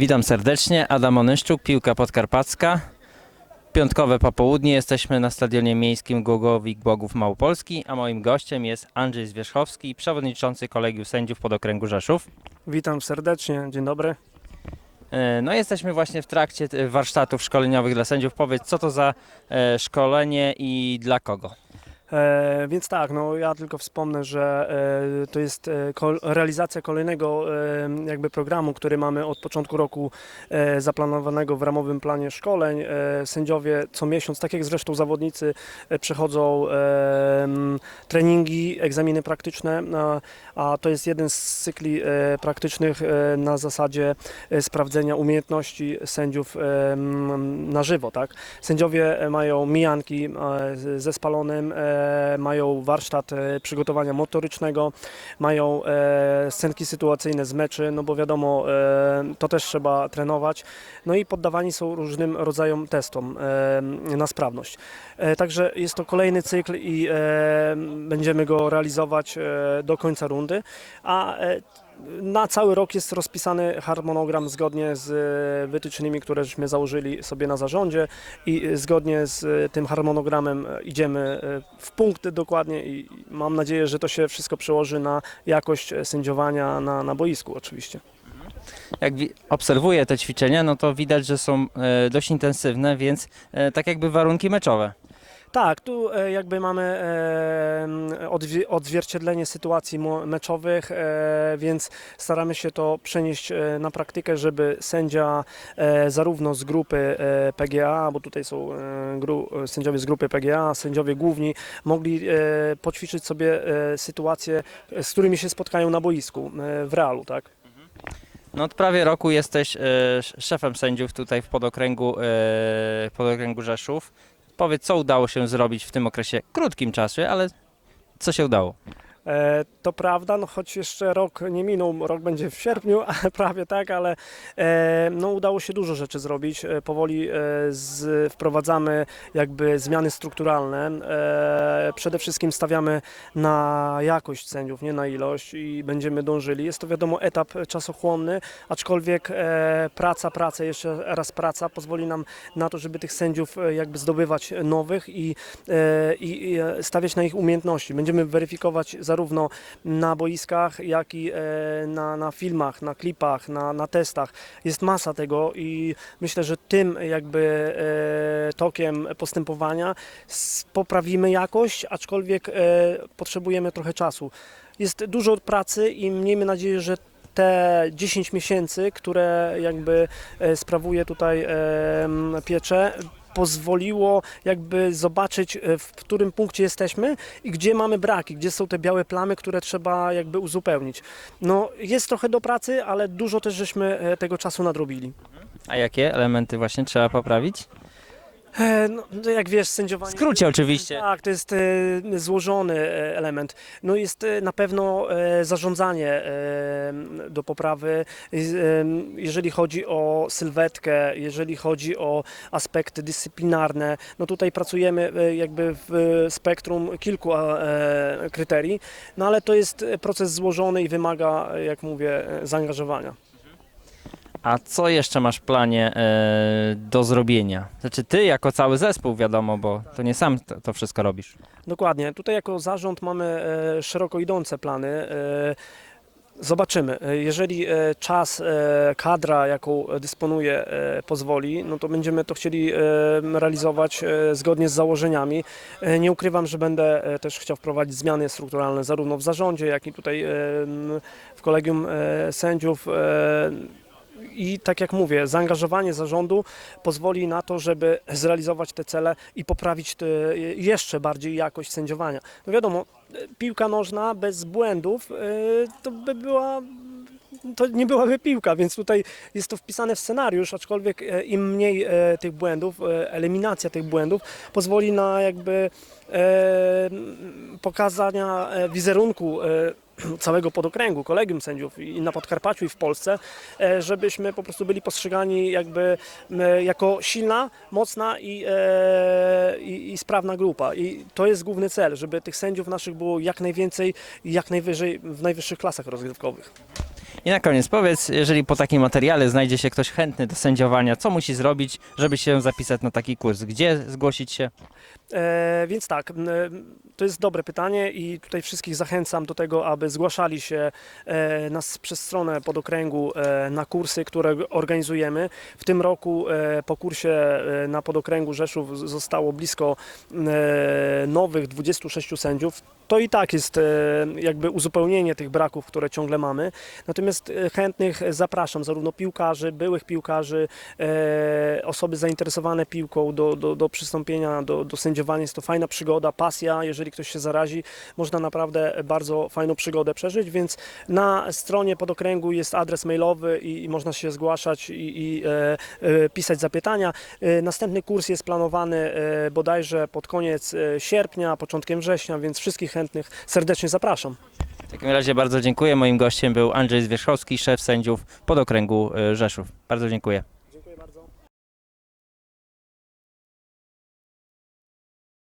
Witam serdecznie, Adam Onyszczuk, Piłka Podkarpacka. Piątkowe popołudnie, jesteśmy na Stadionie Miejskim Głogowik Bogów Małopolski, a moim gościem jest Andrzej Zwierzchowski, przewodniczący Kolegium Sędziów Podokręgu Rzeszów. Witam serdecznie, dzień dobry. E, No jesteśmy właśnie w trakcie warsztatów szkoleniowych dla sędziów. Powiedz, co to za e, szkolenie i dla kogo? E, więc tak, no ja tylko wspomnę, że e, to jest e, realizacja kolejnego jakby programu, który mamy od początku roku zaplanowanego w ramowym planie szkoleń. Sędziowie co miesiąc, tak jak zresztą zawodnicy, przechodzą treningi, egzaminy praktyczne, a, to jest jeden z cykli praktycznych na zasadzie sprawdzenia umiejętności sędziów na żywo, tak? Sędziowie mają mijanki ze spalonym, mają warsztat e, przygotowania motorycznego, mają e, scenki sytuacyjne z meczy, no bo wiadomo, e, to też trzeba trenować. No i poddawani są różnym rodzajom testom na sprawność. Także jest to kolejny cykl i będziemy go realizować do końca rundy, a na cały rok jest rozpisany harmonogram zgodnie z e, wytycznymi, które żeśmy założyli sobie na zarządzie i e, zgodnie z e, tym harmonogramem idziemy w punkt dokładnie i mam nadzieję, że to się wszystko przełoży na jakość sędziowania na, na boisku oczywiście. Jak wi- obserwuję te ćwiczenia, no to widać, że są dość intensywne, więc tak jakby warunki meczowe. Tak, tu e, jakby mamy e, odzwierciedlenie sytuacji meczowych, e, więc staramy się to przenieść na praktykę, żeby sędzia zarówno z grupy PGA, bo tutaj są sędziowie z grupy PGA, sędziowie główni, mogli poćwiczyć sobie sytuacje, z którymi się spotkają na boisku w realu, tak? No od prawie roku jesteś sz- szefem sędziów tutaj w podokręgu, e, podokręgu Rzeszów. Powiedz, co udało się zrobić w tym okresie, krótkim czasie, ale co się udało? E, To prawda, no choć jeszcze rok nie minął, rok będzie w sierpniu, prawie tak, ale e, no udało się dużo rzeczy zrobić. E, Powoli z, wprowadzamy jakby zmiany strukturalne. Przede wszystkim stawiamy na jakość sędziów, nie na ilość i będziemy dążyli. Jest to wiadomo etap czasochłonny, aczkolwiek praca, praca, jeszcze raz praca pozwoli nam na to, żeby tych sędziów jakby zdobywać nowych i i i, stawiać na ich umiejętności. Będziemy weryfikować zarówno na boiskach, jak i e, na, na filmach, na klipach, na, na testach. Jest masa tego i myślę, że tym jakby e, tokiem postępowania poprawimy jakość, aczkolwiek e, potrzebujemy trochę czasu. Jest dużo pracy i miejmy nadzieję, że te 10 miesięcy, które jakby sprawuje tutaj pieczę, pozwoliło jakby zobaczyć, e, w którym punkcie jesteśmy i gdzie mamy braki, gdzie są te białe plamy, które trzeba jakby uzupełnić. No jest trochę do pracy, ale dużo też żeśmy e, tego czasu nadrobili. A jakie elementy właśnie trzeba poprawić? E, No, no jak wiesz, sędziowanie... W skrócie oczywiście. Tak, to jest e, złożony e, element. No jest e, na pewno e, zarządzanie e, do poprawy, e, jeżeli chodzi o sylwetkę, jeżeli chodzi o aspekty dyscyplinarne. No tutaj pracujemy e, jakby w spektrum kilku e, kryterii, no ale to jest proces złożony i wymaga, jak mówię, e, zaangażowania. A co jeszcze masz w planie e, do zrobienia? Znaczy ty jako cały zespół wiadomo, bo to nie sam to, to wszystko robisz. Dokładnie. Tutaj jako zarząd mamy e, szeroko idące plany. E, Zobaczymy. E, Jeżeli e, czas, e, kadra, jaką dysponuję, e, pozwoli, no to będziemy to chcieli realizować zgodnie z założeniami. Nie ukrywam, że będę też chciał wprowadzić zmiany strukturalne zarówno w zarządzie, jak i tutaj w kolegium sędziów. I tak jak mówię, zaangażowanie zarządu pozwoli na to, żeby zrealizować te cele i poprawić te, jeszcze bardziej jakość sędziowania. No wiadomo, e, piłka nożna bez błędów e, to by była. To nie byłaby piłka, więc tutaj jest to wpisane w scenariusz, aczkolwiek e, im mniej e, tych błędów, e, eliminacja tych błędów pozwoli na jakby pokazania wizerunku całego podokręgu, kolegium sędziów i na Podkarpaciu i w Polsce, żebyśmy po prostu byli postrzegani jakby jako silna, mocna i, i, i sprawna grupa. I to jest główny cel, żeby tych sędziów naszych było jak najwięcej jak najwyżej w najwyższych klasach rozgrywkowych. I na koniec powiedz, jeżeli po takim materiale znajdzie się ktoś chętny do sędziowania, co musi zrobić, żeby się zapisać na taki kurs? Gdzie zgłosić się? E, więc tak, to jest dobre pytanie i tutaj wszystkich zachęcam do tego, aby zgłaszali się e, nas przez stronę podokręgu e, na kursy, które organizujemy. W tym roku e, po kursie e, na podokręgu Rzeszów zostało blisko e, nowych 26 sędziów. To i tak jest e, jakby uzupełnienie tych braków, które ciągle mamy. Natomiast e, chętnych zapraszam, zarówno piłkarzy, byłych piłkarzy, e, osoby zainteresowane piłką do, do, do przystąpienia do, do sędziowania. Jest to fajna przygoda, pasja. Jeżeli ktoś się zarazi, można naprawdę bardzo fajną przygodę przeżyć, więc na stronie podokręgu jest adres mailowy i, i można się zgłaszać i, i e, e, pisać zapytania. E, następny kurs jest planowany e, bodajże pod koniec e, sierpnia, początkiem września, więc wszystkich chętnych serdecznie zapraszam. W takim razie bardzo dziękuję. Moim gościem był Andrzej Zwierzchowski, szef sędziów podokręgu y, Rzeszów. Bardzo dziękuję.